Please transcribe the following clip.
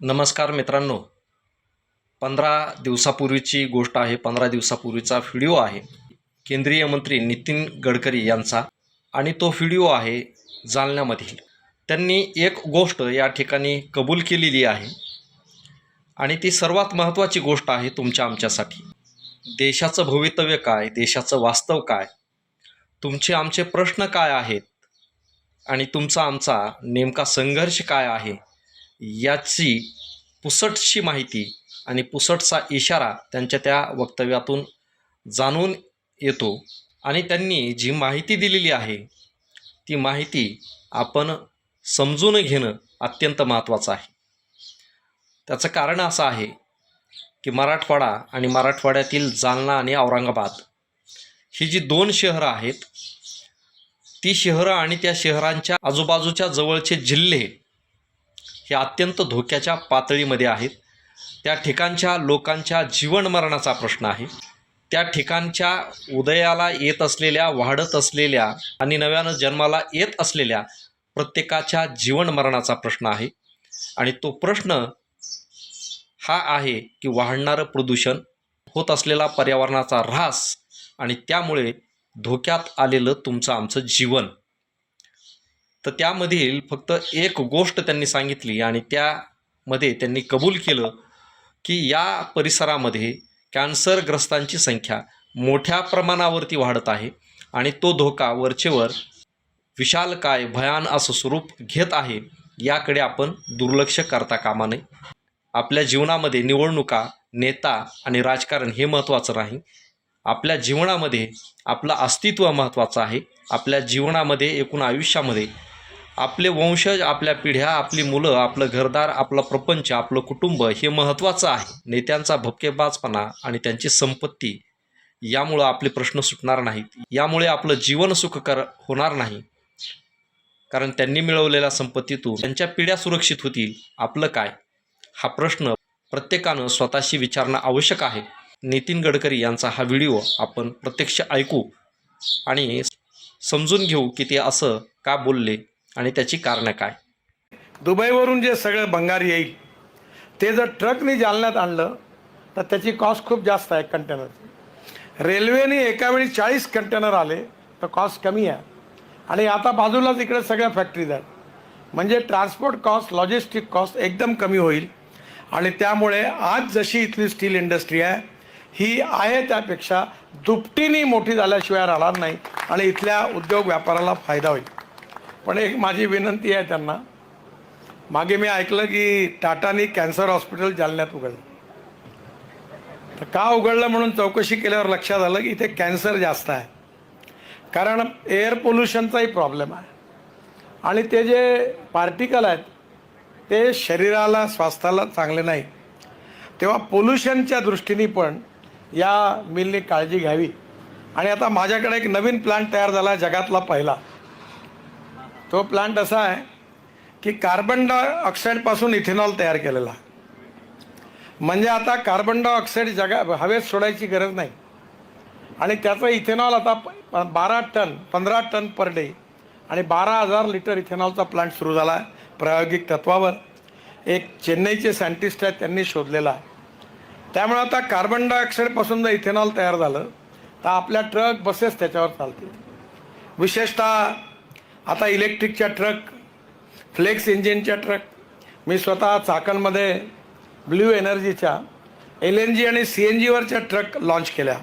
नमस्कार मित्रांनो. पंधरा दिवसापूर्वीची गोष्ट आहे. पंधरा दिवसापूर्वीचा व्हिडिओ आहे. केंद्रीय मंत्री नितीन गडकरी यांचा आणि तो व्हिडिओ आहे जालन्यामधील. त्यांनी एक गोष्ट या ठिकाणी कबूल केलेली आहे आणि ती सर्वात महत्त्वाची गोष्ट आहे तुमच्या आमच्यासाठी. देशाचं भवितव्य काय? देशाचं वास्तव काय? तुमचे आमचे प्रश्न काय आहेत? आणि तुमचा आमचा नेमका संघर्ष काय आहे? याची पुसटशी माहिती आणि पुसटचा इशारा त्यांच्या त्या वक्तव्यातून जाणून येतो. आणि त्यांनी जी माहिती दिलेली आहे ती माहिती आपण समजून घेणं अत्यंत महत्त्वाचं आहे. त्याचं कारण असं आहे की मराठवाडा आणि मराठवाड्यातील जालना आणि औरंगाबाद ही जी दोन शहरं आहेत ती शहरं आणि त्या शहरांच्या आजूबाजूच्या जवळचे जिल्हे हे अत्यंत धोक्याच्या पातळीमध्ये आहेत. त्या ठिकाणच्या लोकांच्या जीवनमरणाचा प्रश्न आहे. त्या ठिकाणच्या उदयाला येत असलेल्या वाढत असलेल्या आणि नव्यानं जन्माला येत असलेल्या प्रत्येकाच्या जीवनमरणाचा प्रश्न आहे. आणि तो प्रश्न हा आहे की वाढणारं प्रदूषण होत असलेला पर्यावरणाचा ऱ्हास आणि त्यामुळे धोक्यात आलेलं तुमचं आमचं जीवन. तर त्यामधील फक्त एक गोष्ट त्यांनी सांगितली आणि त्यामध्ये त्यांनी कबूल केलं की या परिसरामध्ये कॅन्सरग्रस्तांची संख्या मोठ्या प्रमाणावरती वाढत आहे आणि तो धोका वरचेवर विशालकाय भयान असं स्वरूप घेत आहे याकडे आपण दुर्लक्ष करता कामा नये. आपल्या जीवनामध्ये निवडणुका नेता आणि राजकारण हे महत्त्वाचं नाही आपल्या जीवनामध्ये आपलं अस्तित्व महत्त्वाचं आहे. आपल्या जीवनामध्ये एकूण आयुष्यामध्ये आपले वंशज आपल्या पिढ्या आपली मुलं आपलं घरदार आपला प्रपंच आपलं कुटुंब हे महत्त्वाचं आहे. नेत्यांचा भपकेबाजपणा आणि त्यांची संपत्ती यामुळं आपले प्रश्न सुटणार नाहीत. यामुळे आपलं जीवन सुखकर होणार नाही. कारण त्यांनी मिळवलेल्या संपत्तीतून त्यांच्या पिढ्या सुरक्षित होतील. आपलं काय? हा प्रश्न प्रत्येकानं स्वतःशी विचारणं आवश्यक आहे. नितीन गडकरी यांचा हा व्हिडिओ आपण प्रत्यक्ष ऐकू आणि समजून घेऊ की ते असं का बोलले आणि त्याची कारणं काय? दुबईवरून जे सगळं भंगार येईल ते जर ट्रकने जालन्यात आणलं तर त्याची कॉस्ट खूप जास्त आहे कंटेनरची रेल्वेने एकावेळी चाळीस कंटेनर आले तर कॉस्ट कमी आहे. आणि आता बाजूलाच इकडे सगळ्या फॅक्टरीज आहेत. म्हणजे ट्रान्सपोर्ट कॉस्ट लॉजिस्टिक कॉस्ट एकदम कमी होईल. आणि त्यामुळे आज जशी इथली स्टील इंडस्ट्री आहे ही आहे त्यापेक्षा दुपटीने मोठी झाल्याशिवाय राहणार नाही. आणि इथल्या उद्योग व्यापाराला फायदा होईल. पण एक माझी विनंती आहे त्यांना मागे मी ऐकलं की टाटानी कॅन्सर हॉस्पिटल जालन्यात उघडलं. तर का उघडलं म्हणून चौकशी केल्यावर लक्षात आलं की इथे कॅन्सर जास्त आहे. कारण एअर पोल्युशनचाही प्रॉब्लेम आहे. आणि ते जे पार्टिकल आहेत ते शरीराला स्वास्थ्याला चांगले नाही. तेव्हा पोल्युशनच्या दृष्टीने पण या मिलने काळजी घ्यावी. आणि आता माझ्याकडे एक नवीन प्लांट तयार झाला जगातला पहिला. तो प्लांट असा आहे की कार्बन डायऑक्साईडपासून इथेनॉल तयार केलेला. म्हणजे आता कार्बन डायऑक्साईड जगा हवेत सोडायची गरज नाही. आणि त्याचं इथेनॉल आता प- बारा टन पंधरा टन पर डे आणि बारा हजार लिटर इथेनॉलचा प्लांट सुरू झाला आहे प्रायोगिक तत्वावर. एक चेन्नईचे सायंटिस्ट आहेत त्यांनी शोधलेला. आहे त्यामुळे आता कार्बन डायऑक्साईडपासून जर इथेनॉल तयार झालं तर आपल्या ट्रक बसेस त्याच्यावर चालतील. विशेषतः आता इलेक्ट्रिकच्या ट्रक फ्लेक्स इंजिनच्या ट्रक मी स्वतः चाकणमध्ये ब्ल्यू एनर्जीच्या एल एन जी आणि सी एन जीवरच्या ट्रक लाँच केल्या.